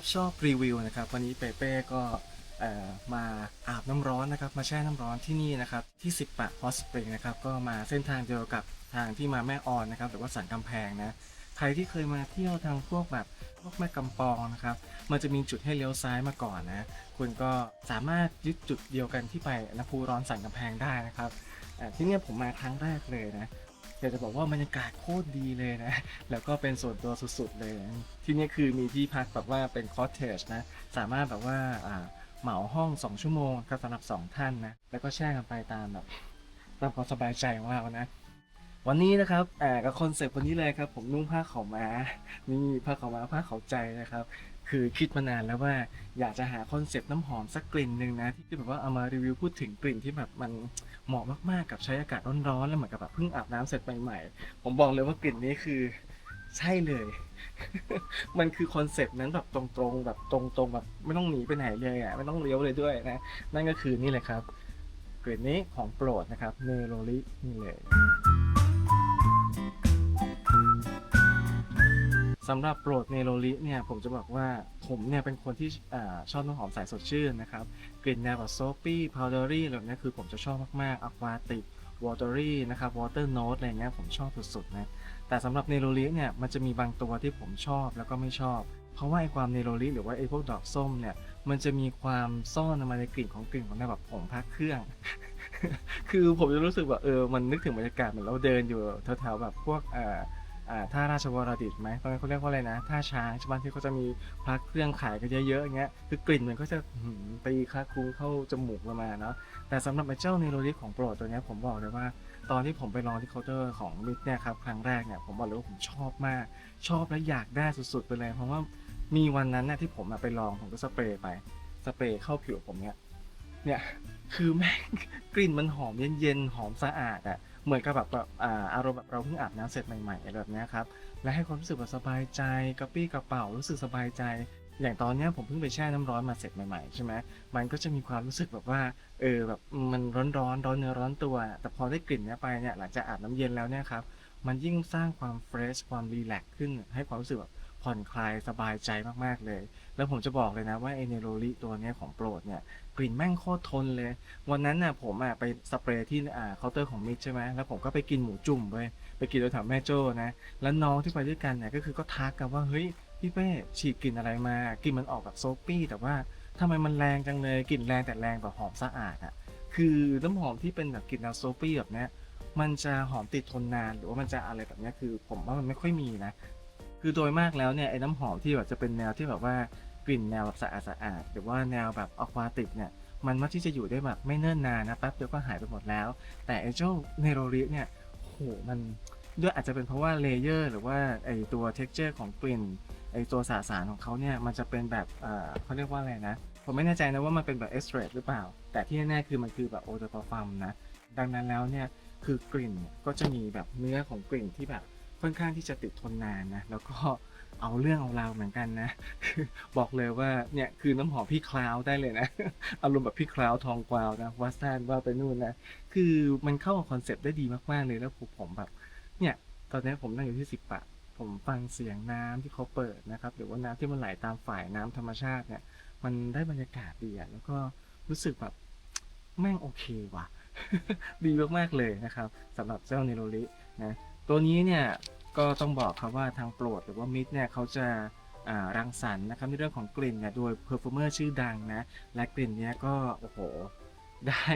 สวัสดีครับชอบรีวิวนะครับวันนี้เปเป้ก็มาอาบน้ำร้อนนะครับ มาแช่น้ำร้อนที่นี่นะครับ ที่สิบปะฮอสปริงนะครับ ก็มาเส้นทางเดียวกับทางที่มาแม่ออนนะครับหรือว่าสันกำแพงนะใครที่เคยมาเที่ยวทางพวกแบบพวกแม่กำปองนะครับ มันจะมีจุดให้เลี้ยวซ้ายมาก่อนนะคุณก็สามารถยึดจุดเดียวกันที่ไปน้ำพุร้อนสันกำแพงได้นะครับที่นี่ผมมาครั้งแรกเลยนะ อยากจะบอกว่าบรรยากาศโคตรดีเลยนะ แล้วก็เป็นส่วนตัวสุดๆเลยนะที่นี่คือมีที่พักแบบว่าเป็นคอทเทจนะ สามารถแบบว่าอ่าเหมาห้อง 2 ชั่วโมงครับสำหรับ 2 ท่านนะ แล้วก็แช่กันไปตามแบบตามความสบายใจของเรานะ วันนี้นะครับอ่ากับคอนเซปต์วันนี้เลยครับ ผมนุ่งผ้าขาวม้านี่ผ้าขาวม้าผ้าขาวใจนะครับ คือคิดมานานแล้วว่าอยากจะหาคอนเซปต์น้ำหอมสักกลิ่นหนึ่งนะ ที่แบบว่าเอามารีวิวพูดถึงกลิ่นที่แบบมันเหมาะมากๆกับใช้อากาศร้อนๆแล้วเหมือนกับแบบเพิ่งอาบน้ำเสร็จใหม่ๆผมบอกเลยว่ากลิ่นนี้คือใช่เลย มันคือคอนเซปต์นั้นแบบตรงๆแบบตรงๆแบบไม่ต้องหนีไปไหนเลยอะไม่ต้องเลี้ยวเลยด้วยนะ นั่นก็คือนี่เลยครับกลิ่นนี้ของโปรดนะครับเนโรลินี่เลย สำหรับโปรดเนโรลิเนี่ยผมจะบอกว่าผมเนี่ยเป็นคนที่อชอบน้ำหอมสายสดชื่นนะครับ กลิ่นแนวแบบโซปี้พาวเดอรี่อะไรแบบนี้คือผมจะชอบมากๆอะควาติกวอเตอรี่นะครับวอเตอร์โน e อะไรเงี้ยผมชอบสุดๆนะแต่สำหรับเนโรลิเนี่ยมันจะมีบางตัวที่ผมชอบแล้วก็ไม่ชอบ เพราะว่าไอความเนโรลิหรือว่าไอพวกดอกส้มเนี่ยมันจะมีความซ่อนมาในกลิ่นของกลิ่นของแนวแบบผงพักเครื่อง คือผมจะรู้สึกว่าเออมันนึกถึงบรรยากาศเหมือนเราเดินอยู่แถวๆแบบพวกอ่อ อ่าท่าราชวรดิตไหมตรงนั้นเขาเรียกว่าอะไรนะท่าช้างใช่ไหมที่เขาจะมีพระเครื่องขายกันเยอะๆอย่างเงี้ยคือกลิ่นมันก็จะหืมตีคาคูเข้าจมูกเรามาเนาะแต่สำหรับไอ้เจ้าเนโรลิสของโปรดตัวเนี้ยผมบอกเลยว่า ตอนที่ผมไปลองที่เคาน์เตอร์ของมิดเนี่ยครับครั้งแรกเนี่ยผมบอกเลยว่าผมชอบมาก ชอบและอยากได้สุดๆไปเลยเพราะว่ามีวันนั้นน่ะที่ผมอะไปลองผมก็สเปรย์ไปสเปรย์เข้าผิวผมเนี่ยเนี่ยคือแม่งกลิ่นมันหอมเย็นๆหอมสะอาดอะ เหมือนกับแบบแบบอารมณ์แบบเราเพิ่งอาบน้ำเสร็จใหม่ๆอะไรแบบนี้ครับและให้ความรู้สึกแบบสบายใจกระปี้กระเป๋ารู้สึกสบายใจ อย่างตอนนี้ผมเพิ่งไปแช่น้ำร้อนมาเสร็จใหม่ๆใช่ไหมมันก็จะมีความรู้สึกแบบว่าเออแบบมันร้อนร้อนๆร้อนเนื้อร้อนตัว แต่พอได้กลิ่นเนี้ยไปเนี่ยหลังจากอาบน้ำเย็นแล้วเนี่ยครับมันยิ่งสร้างความเฟรชความรีแลกซ์ขึ้น ให้ความรู้สึกแบบผ่อนคลายสบายใจมากๆเลย แล้วผมจะบอกเลยนะว่าไอเนโรลิตัวเนี้ยของโปรดเนี่ย ลิ่นแม่งโคตรทนเลย วันนั้นน่ะผมอะไปสเปรย์ที่อ่าเคาน์เตอร์ของมิดใช่ไหมแล้วผมก็ไปกินหมูจุ่มเว้ยไปกินแถวๆแม่โจ้นะแล้วน้องที่ไปด้วยกันเนี่ยก็คือก็ทักกันว่าเฮ้ยพี่เป้ฉีดกลิ่นอะไรมากลิ่นมันออกแบบโซปี้แต่ว่าทำไมมันแรงจังเลยกลิ่นแรงแต่แรงแบบหอมสะอาดอะคือน้ำหอมที่เป็นแบบกลิ่นแนวโซปี้แบบเนี้ยมันจะหอมติดทนนานหรือว่ามันจะอะไรแบบเนี้ยคือ ผมว่ามันไม่ค่อยมีนะ คือโดยมากแล้วเนี่ยไอ้น้ำหอมที่แบบจะเป็นแนวที่แบบว่า ลิ่นแนวแบบสะอาดสะอาดหรือว่าแนวแบบอควาติกเนี่ยมันมักที่จะอยู่ได้แบบไม่เนิ่นนานนะแป๊บเดียวก็หายไปหมดแล้ว แต่ไอ้เจ้าเนโรลิเนี่ยโหมันด้วยอาจจะเป็นเพราะว่าเลเยอร์หรือว่าไอตัว texture ของกลิ่นไอตัวสาสารของเขาเนี่ยมันจะเป็นแบบเอ่อเขาเรียกว่าอะไรนะ ผมไม่แน่ใจนะว่ามันเป็นแบบ e x t r a หรือเปล่า แต่ที่แน่ๆคือมันคือแบบโอเดอร์ฟาร์มนะดังนั้นแล้วเนี่ยคือกลิ่นก็จะมีแบบเนื้อของกลิ่นที่แบบค่อนข้างที่จะติดทนนานนะแล้วก็ เอาเรื่องเอาราวเหมือนกันนะ บอกเลยว่าเนี่ยคือน้ำหอมพี่คลาวได้เลยนะ อารมณ์แบบพี่คลาวทองกวาวนะวัสตันว่าไปนู่นนะ คือมันเข้ากับคอนเซปต์ได้ดีมากๆเลยแล้วผมผมแบบ เนี่ย ตอนนี้ผมนั่งอยู่ที่สิบปะ ผมฟังเสียงน้ำที่เขาเปิดนะครับ หรือว่าน้ำที่มันไหลตามฝ่ายน้ำธรรมชาติเนี่ย มันได้บรรยากาศดีอะแล้วก็รู้สึกแบบแม่งโอเคว่ะ ดีมากๆเลยนะครับสำหรับเจ้าเนโรลินะ ตัวนี้เนี่ยก็ต้องบอกครับว่าทางโปรดหรือว่ามิดเนี่ยเขาจะรังสรรค์นะครับในเรื่องของกลิ่นเนี่ยโดยเพอร์ฟูเมอร์ชื่อดังนะและกลิ่นเนี้ยก็โอ้โหได้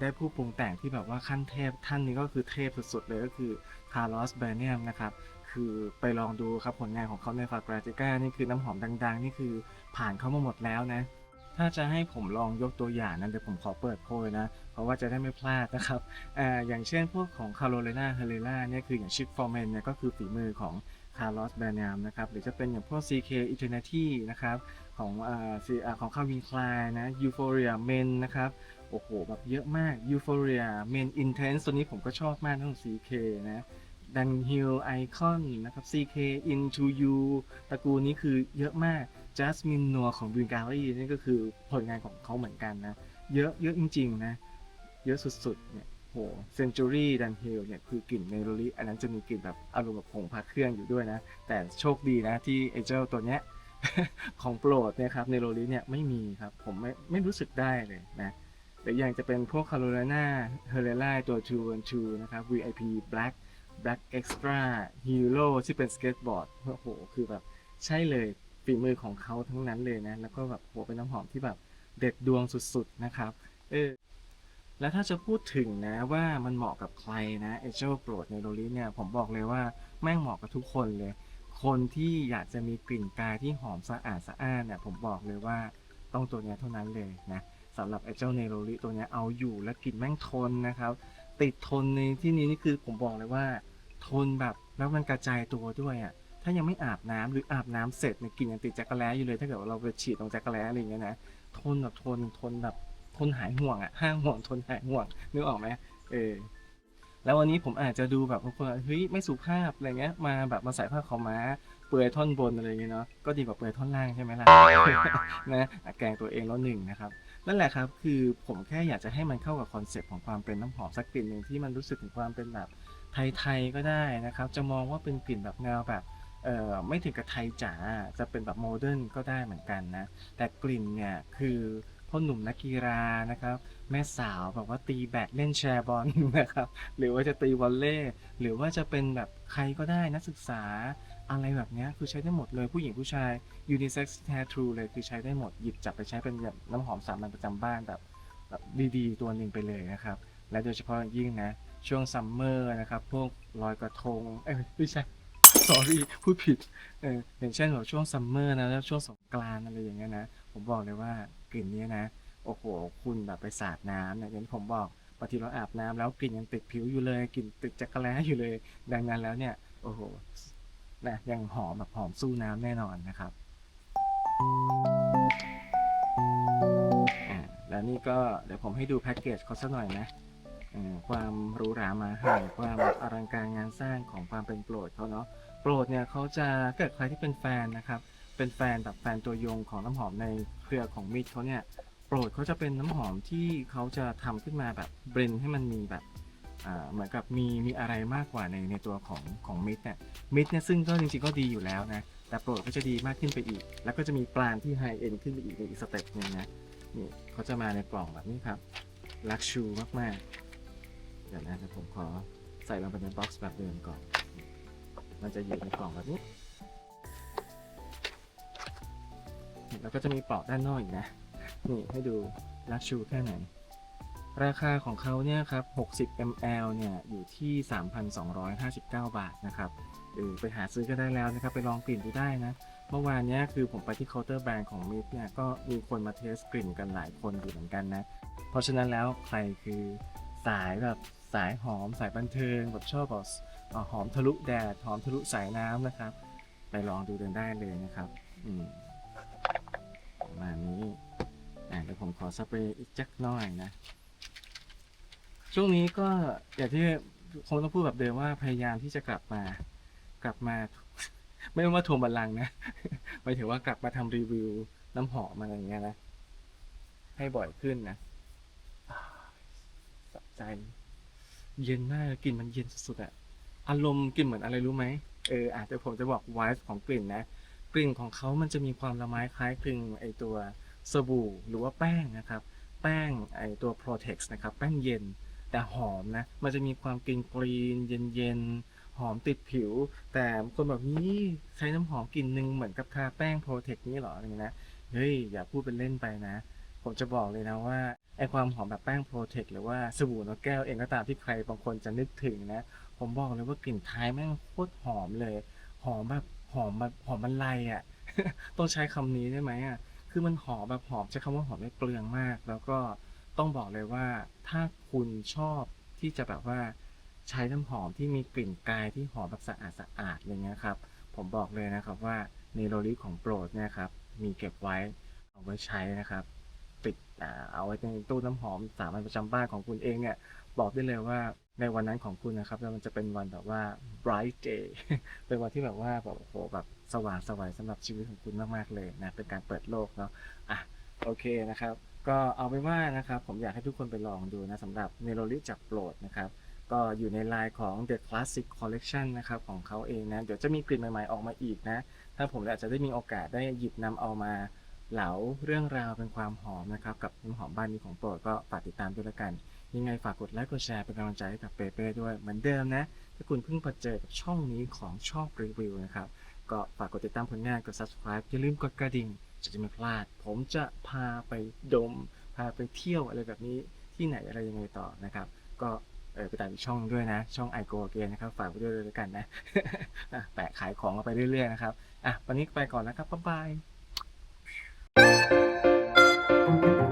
ได้ผู้ปรุงแต่งที่แบบว่าขั้นเทพท่านนี้ก็คือเทพสุดๆเลยก็คือคาร์ลอสเบเนียมนะครับคือไปลองดูครับผลงานของเขาในฟากราติก้านี่คือน้ำหอมดัง ๆ นี่คือผ่านเข้ามาหมดแล้วนะ ถ้าจะให้ผมลองยกตัวอย่างนั้นเดี๋ยวผมขอเปิดโพยนะ เพราะว่าจะได้ไม่พลาดนะครับออย่างเช่นพวกของคาร์โรเลนาเฮเลล่าเนี่ยคืออย่างชิปฟอร์แมนเนี่ยก็คือฝีมือของคาร์ลอสแบรนามนะครับหรือจะเป็นอย่างพวก CK Eternity นะครับของอ่าของคาวินคลายนะ Euphoria Men นะครับโอ้โหแบบเยอะมาก Euphoria Men Intense ตัวนี้ผมก็ชอบมากทั้ง CK นะดันฮิลไอคอนนะครับ CK Into You ตระกูลนี้คือเยอะมาก Jasmine Noir ของ Bulgari นี่ก็คือผลงานของเขาเหมือนกันนะ เยอะเยอะจริงๆนะ เยอะสุดๆเนี่ยโหเซนจูรี่ดันฮิลเนี่ยคือกลิ่นเนโรลิอันนั้นจะมีกลิ่นแบบอารมณ์แบบผงพักเครื่องอยู่ด้วยนะ แต่โชคดีนะที่ไอเจ้าตัวเนี้ยของโปรดเนี่ยครับเนโรลิเนี่ยไม่มีครับ ผมไม่ไม่รู้สึกได้เลยนะหรืออย่างจะเป็นพวกคาโรไลนาเฮเรล่าตัว2 1 2นะครับ VIP Black Black Extra Hero ที่เป็นสเก็ตบอร์ดโอ้โห คือแบบใช่เลย ฝีมือของเขาทั้งนั้นเลยนะ แล้วก็แบบโหเป็นน้ำหอมที่แบบเด็ดดวงสุดๆนะครับ เออ แล้วถ้าจะพูดถึงนะว่ามันเหมาะกับใครนะเอเจโปรดในโรลิเนี่ย ผมบอกเลยว่าแม่งเหมาะกับทุกคนเลย คนที่อยากจะมีกลิ่นกายที่หอมสะอาดสะอ้านเนี่ยผมบอกเลยว่าต้องตัวเนี้ยเท่านั้นเลยนะสำหรับไอ้เจ้าเนโรลิตัวเนี้ยเอาอยู่และกลิ่นแม่งทนนะครับ ติดทนในที่นี้นี่คือผมบอกเลยว่า ทนแบบแล้วมันกระจายตัวด้วยอะ ถ้ายังไม่อาบน้ำหรืออาบน้ำเสร็จเนี่ยกลิ่นยังติดจักรแล้อยู่เลย ถ้าเกิดว่าเราไปฉีดตรงจักรแล้อะไรอย่างเงี้ยนะทนแบบทนทนแบบทนหายห่วงอะห้างห่วงทนหายห่วงนึกออกไหมเออแล้ววันนี้ผมอาจจะดูแบบบางคนเฮ้ยไม่สุภาพอะไรเงี้ยมาแบบมาใส่ผ้าขาวม้าเปลือยท่อนบนอะไรเงี้ยเนาะก็ดีกว่าเปลือยท่อนล่างใช่ไหมล่ะนะแกล้งตัวเองแล้วหนึ่งนะครับนั่นแหละครับคือผมแค่อยากจะให้มันเข้ากับคอนเซปต์ของความเป็นน้ำหอมสักกลิ่นหนึ่งที่มันรู้สึกถึงความเป็นแบบไทยๆก็ได้นะครับ จะมองว่าเป็นกลิ่นแบบแนวแบบ ไม่ถึงกับไทยจ๋าจะเป็นแบบโมเดิร์นก็ได้เหมือนกันนะ แต่กลิ่นเนี่ยคือพ่อหนุ่มนักกีฬานะครับ แม่สาวแบบว่าตีแบดเล่นแชร์บอลนะครับ หรือว่าจะตีวอลเลย์หรือว่าจะเป็นแบบใครก็ได้นักศึกษาอะไรแบบนี้คือใช้ได้หมดเลยผู้หญิงผู้ชาย unisex hair true เลยคือใช้ได้หมดหยิบจับไปใช้เป็นแบบน้ำหอมสามัญประจำบ้านแบบแบบดีๆ ตัวหนึ่งไปเลยนะครับ และโดยเฉพาะยิ่งนะ ช่วงซัมเมอร์นะครับ พวกลอยกระทงเอ้ยไม่ใช่ sorry พูดผิดเอออย่างเช่นแบบช่วงซัมเมอร์นะแล้วช่วงสงกรานต์อะไรอย่างเงี้ยนะ ผมบอกเลยว่ากลิ่นเนี้ยนะ โอ้โห คุณแบบไปสาดน้ำเนี่ยอย่างที่ผมบอกบางทีเราอาบน้ำแล้วกลิ่นยังติดผิวอยู่เลยกลิ่นติดจักรแล้อยู่เลย ดังนั้นแล้วเนี่ย โอ้โหนะยังหอมแบบหอมสู้น้ำแน่นอนนะครับอ่าแล้วนี่ก็เดี๋ยวผมให้ดูแพ็กเกจเขาสักหน่อยนะอืมความหรูหรามาให้ความอลังการงานสร้างของความเป็นโปรดเขาเนาะ โปรดเนี่ยเขาจะเกิดใครที่เป็นแฟนนะครับ เป็นแฟนแบบแฟนตัวยงของน้ำหอมในเครือของมิตรเขาเนี่ยโปรดเขาจะเป็นน้ำหอมที่เขาจะทำขึ้นมาแบบเบรนให้มันมีแบบเหมือนกับมีมีอะไรมากกว่าในในตัวของของมิตรเนี่ยมิตรเนี่ยซึ่งก็จริงๆก็ดีอยู่แล้วนะแต่โปรดก็จะดีมากขึ้นไปอีก แล้วก็จะมีปลานที่ไฮเอ็นขึ้นไปอีกในอีกสเต็ปหนึงนะนี่เขาจะมาในกล่องแบบนี้ครับลักชูมากๆเดี๋ยวนะผมขอใส่ลงไปในบ็อกซ์แบบเดิมก่อน มันจะอยู่ในกล่องแบบนี้ แล้วก็จะมีปลอกด้านนอกอีกนะ นี่ให้ดูลักชูแค่ไหน ราคาของเขาเนี่ยครับ 60 ml เนี่ยอยู่ที่ 3,259 บาทนะครับเออไปหาซื้อก็ได้แล้วนะครับ ไปลองกลิ่นดูได้นะ เมื่อวานเนี้ยคือผมไปที่เคาน์เตอร์แบรนด์ของมิตเนี่ยก็มีคนมาเทสกลิ่นกันหลายคนอยู่เหมือนกันนะ เพราะฉะนั้นแล้วใครคือสายแบบสายหอมสายบันเทิงแบบชอบแบบ หอมทะลุแดดหอมทะลุสายน้ำนะครับ ไปลองดูกันได้เลยนะครับอืมประมาณนี้เดี๋ยวผมขอสเปรย์อีกจักหน่อยนะ ช่วงนี้ก็อย่างที่คงต้องพูดแบบเดิมว่าพยายามที่จะกลับมากลับมา ไม่ว่าทวงบัลลังนะหมายถึงว่ากลับมาทำรีวิวน้ำหอมอะไรอย่างเงี้ยนะให้บ่อยขึ้นนะอ่าสะใจ เย็นมากกลิ่นมันเย็นสุดๆอะ อารมณ์กลิ่นเหมือนอะไรรู้ไหมเอออาจจะผมจะบอกไวส์ของกลิ่นนะ กลิ่นของเขามันจะมีความละไม้คล้ายคลึงไอตัวสบู่หรือว่าแป้งนะครับ แป้งไอตัว Protex นะครับ แป้งเย็นแต่หอมนะ มันจะมีความกลิ่นกรีนเย็นเย็นๆหอมติดผิว แต่คนแบบนี้ใช้น้ำหอมกลิ่นหนึ่งเหมือนกับทาแป้ง Protex นี่หรออะไรเงี้ยนะ เฮ้ย อย่าพูดเป็นเล่นไปนะ ผมจะบอกเลยนะว่าไอความหอมแบบแป้ง Protex หรือว่าสบู่นกแก้วเองก็ตามที่ใครบางคนจะนึกถึงนะ ผมบอกเลยว่ากลิ่นท้ายแม่งโคตรหอมเลย หอมแบบหอมแบบหอมมันไลอะ ต้องใช้คำนี้ได้ไหมอะ คือมันหอมแบบหอมใช้คำว่าหอมไม่เปลืองมาก แล้วก็ต้องบอกเลยว่าถ้าคุณชอบที่จะแบบว่าใช้น้ำหอมที่มีกลิ่นกายที่หอมแบบสะอาดสะอาดอะไรเงี้ยครับ ผมบอกเลยนะครับว่าในโรลิของโปรดเนี่ยครับมีเก็บไว้เอาไว้ใช้นะครับติดเอาไว้ในตู้น้ำหอมสามัญประจำบ้านของคุณเองเนี่ยบอกได้เลยว่า ในวันนั้นของคุณนะครับแล้วมันจะเป็นวันแบบว่า bright day เป็นวันที่แบบว่าแบบโอ้โหแบบสว่างสวัยสำหรับชีวิตของคุณมากๆเลยนะเป็นการเปิดโลกเนาะอะโอเคนะครับ ก็เอาเป็นว่านะครับ ผมอยากให้ทุกคนไปลองดูนะสำหรับเนโรลิจากโปรดนะครับก็อยู่ในไลน์ของ The Classic Collection นะครับของเขาเองนะ เดี๋ยวจะมีกลิ่นใหม่ๆออกมาอีกนะ ถ้าผมอาจจะได้มีโอกาสได้หยิบนำเอามาเหลาเรื่องราวเป็นความหอมนะครับ กับน้ำหอมบ้านนี้ของโปรดก็ฝากติดตามด้วยละกัน ยังไงฝากกดไลค์กดแชร์เป็นกำลังใจให้กับเปเป้ด้วยเหมือนเดิมนะ ถ้าคุณเพิ่งมาเจอกับช่องนี้ของชอบรีวิวนะครับ ก็ฝากกดติดตามผลงานกด subscribe อย่าลืมกดกระดิ่งจะจะไม่พลาด ผมจะพาไปดม พาไปเที่ยวอะไรแบบนี้ที่ไหนอะไรยังไงต่อนะครับ ก็เออไปตามอีกช่องด้วยนะ ช่อง i go again นะครับ ฝากไปด้วยเลยแล้วกันนะแปะขายของเราไปเรื่อยๆนะครับอะวันนี้ไปก่อนนะครับบ๊ายบาย